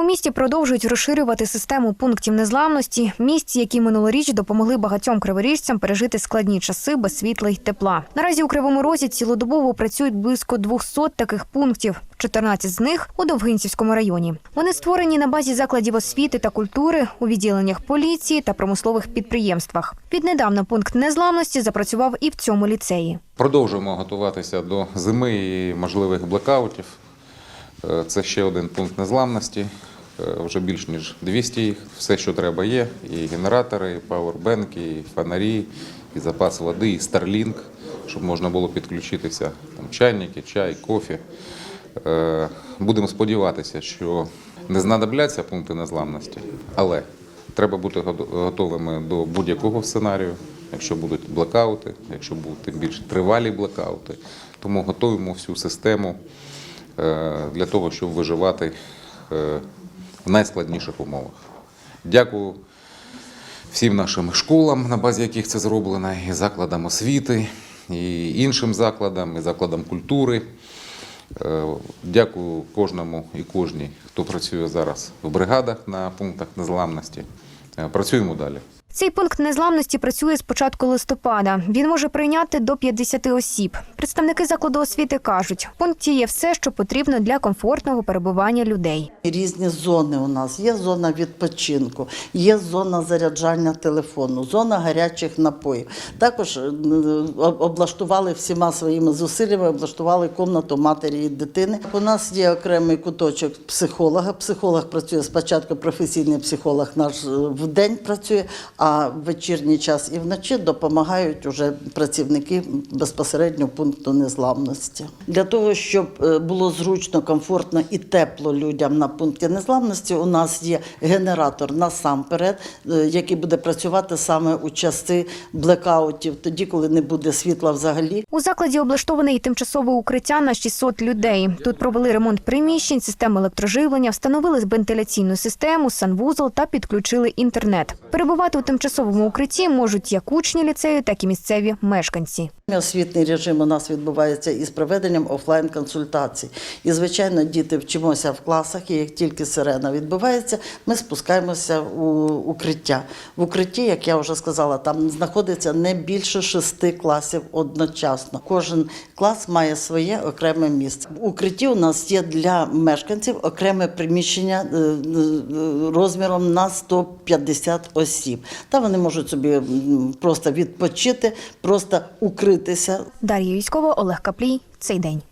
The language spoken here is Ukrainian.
У місті продовжують розширювати систему пунктів незламності, місць, які минулоріч допомогли багатьом криворіжцям пережити складні часи без світла й тепла. Наразі у Кривому Розі цілодобово працюють близько 200 таких пунктів. 14 з них у Довгинцівському районі. Вони створені на базі закладів освіти та культури у відділеннях поліції та промислових підприємствах. Віднедавна пункт незламності запрацював і в цьому ліцеї. Продовжуємо готуватися до зими і можливих блекаутів. Е, Це ще один пункт незламності. Е, Вже більш ніж 200 їх. Все, що треба, є. І генератори, і пауербенки, і фонарі, і запас води, і Starlink, щоб можна було підключитися. Там чайники, чай, кофі. Е, Будемо сподіватися, що не знадобляться пункти незламності, але треба бути готовими до будь-якого сценарію, якщо будуть блекаути, якщо будуть тим більш тривалі блекаути. Тому готуємо всю систему для того, щоб виживати е, в найскладніших умовах. Дякую всім нашим школам, на базі яких це зроблено, і закладам освіти, і іншим закладам, і закладам культури. Е, Дякую кожному і кожній, хто працює зараз в бригадах на пунктах незламності. Е, Працюємо далі. Цей пункт незламності працює з початку листопада. Він може прийняти до 50 осіб. Представники закладу освіти кажуть, в пункті є все, що потрібно для комфортного перебування людей. Різні зони у нас. Є зона відпочинку, є зона заряджання телефону, зона гарячих напоїв. Також е, облаштували всіма своїми зусиллями, облаштували комнату матері і дитини. У нас є окремий куточок психолога. Психолог працює спочатку, професійний психолог наш е, в день працює, а в вечірній час і вночі допомагають уже працівники безпосередньо пункту незламності. Для того, щоб е, було зручно, комфортно і тепло людям на пункті незламності, у нас є генератор насамперед, е, який буде працювати саме у часи блекаутів, тоді, коли не буде світла взагалі. У закладі облаштоване і тимчасове укриття на 600 людей. Тут провели ремонт приміщень, систем електроживлення, встановили вентиляційну систему, санвузол та підключили інтернет. Перебувати у тимчасовому укритті можуть як учні ліцею, так і місцеві мешканці. Освітній режим у нас відбувається із проведенням офлайн-консультацій. І, звичайно, діти вчимося в класах, і як тільки сирена відбувається, ми спускаємося у укриття. В укритті, як я вже сказала, там знаходиться не більше шести класів одночасно. Кожен клас має своє окреме місце. В укритті у нас є для мешканців окреме приміщення е, е, розміром на 150 осіб. Та вони можуть собі просто відпочити, просто укритися Дар'я Юськова, Олег Каплій. Цей день.